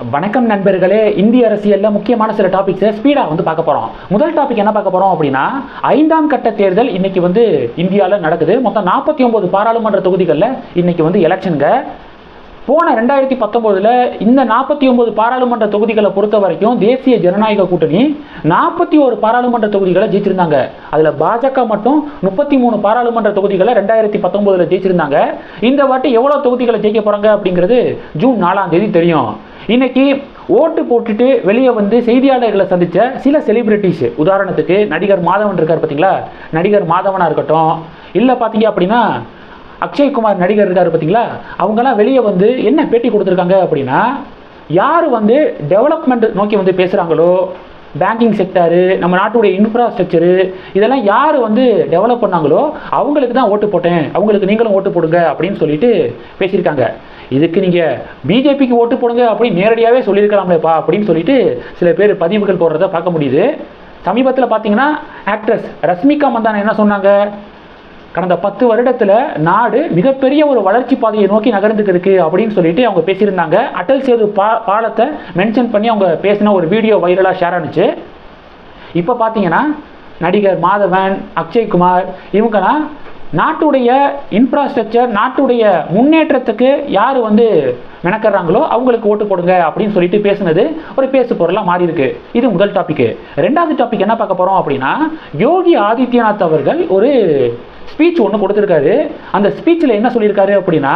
வணக்கம் நண்பர்களே இந்திய அரசியலில் முக்கியமான சில டாபிக்ஸை ஸ்பீடாக வந்து பார்க்க போகிறோம் முதல் டாபிக் என்ன பார்க்க போகிறோம் அப்படின்னா ஐந்தாம் கட்ட தேர்தல் இன்னைக்கு வந்து இந்தியாவில் நடக்குது. மொத்தம் நாற்பத்தி ஒன்பது பாராளுமன்ற தொகுதிகளில் இன்னைக்கு வந்து எலெக்ஷனுங்க போன ரெண்டாயிரத்தி பத்தொம்போதில் இந்த நாற்பத்தி ஒன்பது பாராளுமன்ற தொகுதிகளை பொறுத்த வரைக்கும் தேசிய ஜனநாயக கூட்டணி நாற்பத்தி ஒரு பாராளுமன்ற தொகுதிகளை ஜெயிச்சிருந்தாங்க. அதில் பாஜக மட்டும் முப்பத்தி மூணு பாராளுமன்ற தொகுதிகளை ரெண்டாயிரத்தி பத்தொம்போதில் ஜெயிச்சிருந்தாங்க. இந்த வாட்டி எவ்வளோ தொகுதிகளை ஜெயிக்க போகிறாங்க அப்படிங்கிறது ஜூன் நாலாம் தேதி தெரியும். இன்னைக்கு ஓட்டு போட்டுட்டு வெளியே வந்து செய்தியாளர்களை சந்தித்த சில செலிபிரிட்டிஸ் உதாரணத்துக்கு நடிகர் மாதவன் இருக்கார் பார்த்தீங்களா நடிகர் மாதவனாக இருக்கட்டும். இல்லை பார்த்தீங்க அப்படின்னா அக்ஷய்குமார் நடிகர் இருக்கார் பார்த்தீங்களா அவங்கெல்லாம் வெளியே வந்து என்ன பேட்டி கொடுத்துருக்காங்க அப்படின்னா யார் வந்து டெவலப்மெண்ட் நோக்கி வந்து பேசுகிறாங்களோ பேங்கிங் செக்டாரு நம்ம நாட்டுடைய இன்ஃப்ராஸ்ட்ரக்சரு இதெல்லாம் யார் வந்து டெவலப் பண்ணாங்களோ அவங்களுக்கு தான் ஓட்டு போட்டேன். அவங்களுக்கு நீங்களும் ஓட்டு போடுங்க அப்படின்னு சொல்லிட்டு பேசியிருக்காங்க. இதுக்கு நீங்கள் பிஜேபிக்கு ஓட்டு போடுங்க அப்படின்னு நேரடியாகவே சொல்லியிருக்கலாம்லேப்பா அப்படின்னு சொல்லிட்டு சில பேர் பதிவுகள் போடுறத பார்க்க முடியுது. சமீபத்தில் பார்த்தீங்கன்னா ஆக்ட்ரஸ் ரஷ்மிகா மந்தானா என்ன சொன்னாங்க? கடந்த பத்து வருடத்தில் நாடு மிகப்பெரிய ஒரு வளர்ச்சி பாதையை நோக்கி நகர்ந்துக்கு இருக்கு அப்படின்னு சொல்லிட்டு அவங்க பேசியிருந்தாங்க. அட்டல் சேது பா பாலத்தை மென்ஷன் பண்ணி அவங்க பேசின ஒரு வீடியோ வைரலாக ஷேர் ஆனிச்சு. இப்போ பார்த்தீங்கன்னா நடிகர் மாதவன் அக்ஷய்குமார் இவங்கெல்லாம் நாட்டுடைய இன்ஃப்ராஸ்ட்ரக்சர் நாட்டுடைய முன்னேற்றத்துக்கு யார் வந்து மெனக்கிறாங்களோ அவங்களுக்கு ஓட்டு போடுங்க அப்படின்னு சொல்லிட்டு பேசுனது ஒரு பேசு பொருளாக மாறி இருக்கு. இது முதல் டாபிக் ரெண்டாவது டாபிக் என்ன பார்க்க போகிறோம் அப்படின்னா யோகி ஆதித்யநாத் அவர்கள் ஒரு ஸ்பீச் ஒன்று கொடுத்துருக்காரு. அந்த ஸ்பீச்சில் என்ன சொல்லியிருக்காரு அப்படின்னா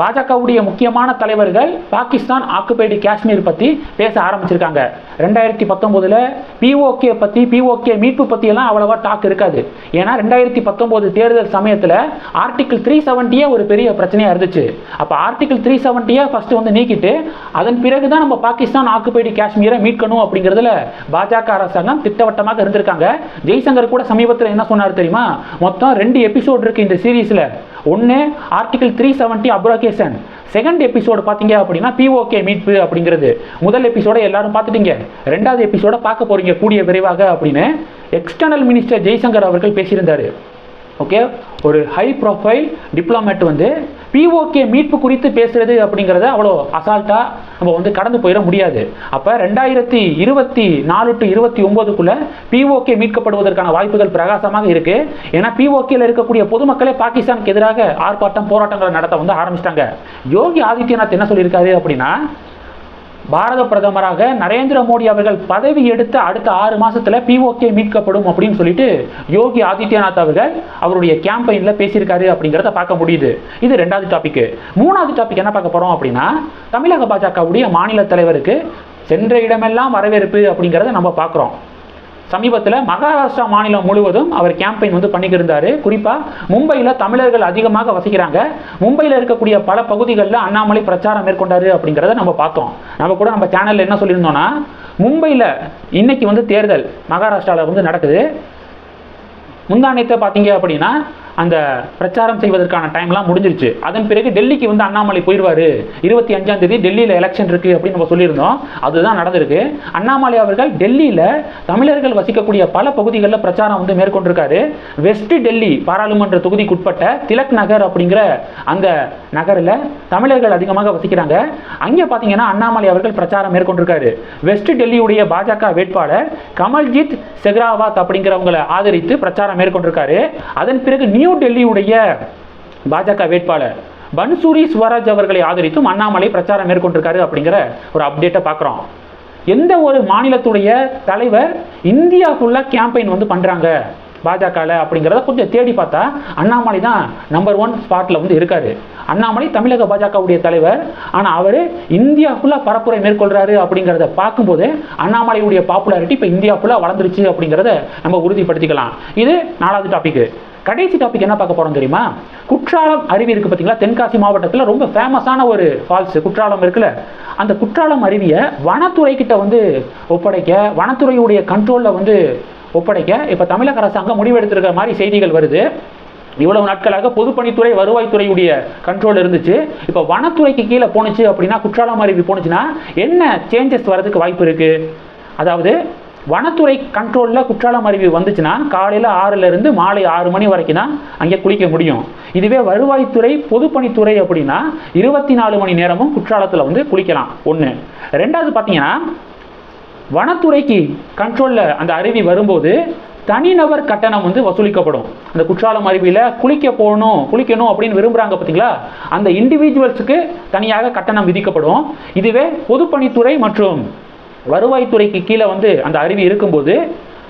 பாஜகவுடைய முக்கியமான தலைவர்கள் பாகிஸ்தான் ஆக்குபைடு காஷ்மீர் பற்றி பேச ஆரம்பிச்சிருக்காங்க. ரெண்டாயிரத்தி பத்தொம்போதில் பிஓகே பற்றி பிஓகே மீட்பு பற்றியெல்லாம் அவ்வளோவா டாக் இருக்காது. ஏன்னா ரெண்டாயிரத்தி பத்தொம்போது தேர்தல் சமயத்தில் ஆர்டிகிள் த்ரீ செவன்ட்டியே ஒரு பெரிய பிரச்சனையாக இருந்துச்சு. அப்போ ஆர்டிகிள் த்ரீ செவன்ட்டியை ஃபஸ்ட்டு வந்து நீக்கிட்டு அதன் பிறகு தான் நம்ம பாகிஸ்தான் ஆக்குபைடு காஷ்மீரை மீட்கணும் அப்படிங்கிறதுல பாஜக அரசாங்கம் திட்டவட்டமாக இருந்திருக்காங்க. ஜெய்சங்கர் கூட சமீபத்தில் என்ன சொன்னார் தெரியுமா? மொத்தம் ரெண்டு எபிசோட் இருக்குது இந்த சீரீஸில் ஒன்று article three seventy abrogation second episode பார்த்தீங்க அப்படின்னா பிஓகே மீட்பு அப்படிங்கிறது. முதல் எபிசோடை எல்லாரும் பார்த்துட்டீங்க. ரெண்டாவது எபிசோட பார்க்க போகிறீங்க கூடிய விரைவாக அப்படின்னு எக்ஸ்டர்னல் மினிஸ்டர் ஜெய்சங்கர் அவர்கள் பேசியிருந்தார். ஓகே ஒரு ஹை ப்ரொஃபைல் டிப்ளமேட் வந்து பிஓகே மீட்பு குறித்து பேசுறது அப்படிங்கிறத அவ்வளோ அசால்ட்டாக நம்ம வந்து கடந்து போயிட முடியாது. அப்போ ரெண்டாயிரத்தி இருபத்தி நாலு டு இருபத்தி ஒம்போதுக்குள்ள பிஓகே மீட்கப்படுவதற்கான வாய்ப்புகள் பிரகாசமாக இருக்கு. ஏன்னா பிஓகேல இருக்கக்கூடிய பொதுமக்களே பாகிஸ்தானுக்கு எதிராக ஆர்ப்பாட்டம் போராட்டங்களை நடத்த வந்து ஆரம்பிச்சிட்டாங்க. யோகி ஆதித்யநாத் என்ன சொல்லியிருக்காரு அப்படின்னா பாரத பிரதமராக நரேந்திர மோடி அவர்கள் பதவி எடுத்த அடுத்த ஆறு மாசத்துல பிஓகே மீட்கப்படும் அப்படின்னு சொல்லிட்டு யோகி ஆதித்யநாத் அவர்கள் அவருடைய கேம்பெயின்ல பேசியிருக்காரு அப்படிங்கிறத பார்க்க முடியுது. இது ரெண்டாவது டாபிக் மூணாவது டாபிக் என்ன பார்க்க போறோம் அப்படின்னா தமிழக பாஜகவுடைய மாநில தலைவருக்கு சென்ற இடமெல்லாம் வரவேற்பு அப்படிங்கிறத நம்ம பார்க்குறோம். சமீபத்தில் மகாராஷ்டிரா மாநிலம் முழுவதும் அவர் கேம்பெயின் வந்து பண்ணிக்கிருந்தார் குறிப்பாக மும்பையில் தமிழர்கள் அதிகமாக வசிக்கிறாங்க. மும்பையில் இருக்கக்கூடிய பல பகுதிகளில் அண்ணாமலை பிரச்சாரம் மேற்கொண்டார் அப்படிங்கிறத நம்ம பார்த்தோம். நம்ம கூட நம்ம சேனலில் என்ன சொல்லியிருந்தோம்னா மும்பையில் இன்னைக்கு வந்து தேர்தல் மகாராஷ்டிராவில் வந்து நடக்குது. முந்தானத்தை பார்த்தீங்க அப்படின்னா அந்த பிரச்சாரம் செய்வதற்கான டைம்லாம் முடிஞ்சிருச்சு. அதன் பிறகு டெல்லிக்கு வந்து அண்ணாமலை போயிடுவார் இருபத்தி அஞ்சாம் தேதி டெல்லியில் எலெக்ஷன் இருக்குது அப்படின்னு நம்ம சொல்லியிருந்தோம். அதுதான் நடந்திருக்கு. அண்ணாமலை அவர்கள் டெல்லியில் தமிழர்கள் வசிக்கக்கூடிய பல பகுதிகளில் பிரச்சாரம் வந்து மேற்கொண்டிருக்காரு. வெஸ்ட் டெல்லி பாராளுமன்ற தொகுதிக்குட்பட்ட திலக் நகர் அப்படிங்கிற அந்த நகரில் தமிழர்கள் அதிகமாக வசிக்கிறாங்க. அங்கே பார்த்தீங்கன்னா அண்ணாமலை அவர்கள் பிரச்சாரம் மேற்கொண்டிருக்காரு. வெஸ்ட் டெல்லியுடைய பாஜக வேட்பாளர் கமல்ஜித் செக்ராவாத் அப்படிங்கிறவங்களை ஆதரித்து பிரச்சாரம் மேற்கொண்டிருக்காரு. அதன் பிறகு நியூ டெல்லியுடைய பாஜக வேட்பாளர் பன்சூரி ஸ்வராஜ் அவர்களை ஆதரித்தும் அண்ணாமலை பிரச்சாரம் மேற்கொண்டிருக்காரு அப்படிங்கிற ஒரு அப்டேட்டை பார்க்குறோம். எந்த ஒரு மாநிலத்துடைய தலைவர் இந்தியா ஃபுல்லாக கேம்பெயின் வந்து பண்ணுறாங்க பாஜகவில் அப்படிங்கிறத கொஞ்சம் தேடி பார்த்தா அண்ணாமலை தான் நம்பர் ஒன் ஸ்பாட்டில் வந்து இருக்காரு. அண்ணாமலை தமிழக பாஜகவுடைய தலைவர். ஆனால் அவர் இந்தியா ஃபுல்லாக பரப்புரை மேற்கொள்கிறாரு அப்படிங்கிறத பார்க்கும்போது அண்ணாமலையுடைய பாப்புலாரிட்டி இப்போ இந்தியா ஃபுல்லாக வளர்ந்துருச்சு அப்படிங்கிறத நம்ம உறுதிப்படுத்திக்கலாம். இது நாலாவது டாபிக் கடைசி டாபிக் என்ன பார்க்க போறோம் தெரியுமா? குற்றாலம் அருவி இருக்கு பார்த்தீங்களா? தென்காசி மாவட்டத்தில் ரொம்ப ஃபேமஸான ஒரு ஃபால்ஸ் குற்றாலம் இருக்குல்ல? அந்த குற்றாலம் அருவியை வனத்துறை கிட்ட வந்து ஒப்படைக்க வனத்துறையுடைய கண்ட்ரோலில் வந்து ஒப்படைக்க இப்போ தமிழக அரசாங்கம் முடிவெடுத்திருக்கிற மாதிரி செய்திகள் வருது. இவ்வளவு நாட்களாக பொதுப்பணித்துறை வருவாய்த்துறையுடைய கண்ட்ரோல் இருந்துச்சு. இப்போ வனத்துறைக்கு கீழே போணுச்சு அப்படின்னா குற்றாலம் அருவி போணுச்சுன்னா என்ன சேஞ்சஸ் வரதுக்கு வாய்ப்பு இருக்கு? அதாவது வனத்துறை கண்ட்ரோலில் குற்றாலம் அருவி வந்துச்சுன்னா காலையில் ஆறுலேருந்து மாலை ஆறு மணி வரைக்கும் தான் அங்கே குளிக்க முடியும். இதுவே வருவாய்த்துறை பொதுப்பணித்துறை அப்படின்னா இருபத்தி நாலு மணி நேரமும் குற்றாலத்தில் வந்து குளிக்கலாம். ஒன்று ரெண்டாவது பார்த்தீங்கன்னா வனத்துறைக்கு கண்ட்ரோலில் அந்த அருவி வரும்போது தனிநபர் கட்டணம் வந்து வசூலிக்கப்படும். அந்த குற்றாலம் அருவியில் குளிக்க போகணும் குளிக்கணும் அப்படின்னு விரும்புகிறாங்க பார்த்தீங்களா அந்த இண்டிவிஜுவல்ஸுக்கு தனியாக கட்டணம் விதிக்கப்படும். இதுவே பொதுப்பணித்துறை மற்றும் வருவாய்த்துறைக்கு கீழே வந்து அந்த அருவி இருக்கும்போது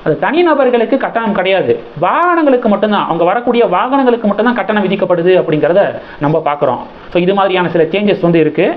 அது தனிநபர்களுக்கு கட்டணம் கிடையாது. வாகனங்களுக்கு மட்டும்தான். அவங்க வரக்கூடிய வாகனங்களுக்கு மட்டும்தான் கட்டணம் விதிக்கப்படுது அப்படிங்கிறத நம்ம பார்க்குறோம். ஸோ இது மாதிரியான சில சேஞ்சஸ் வந்து இருக்குது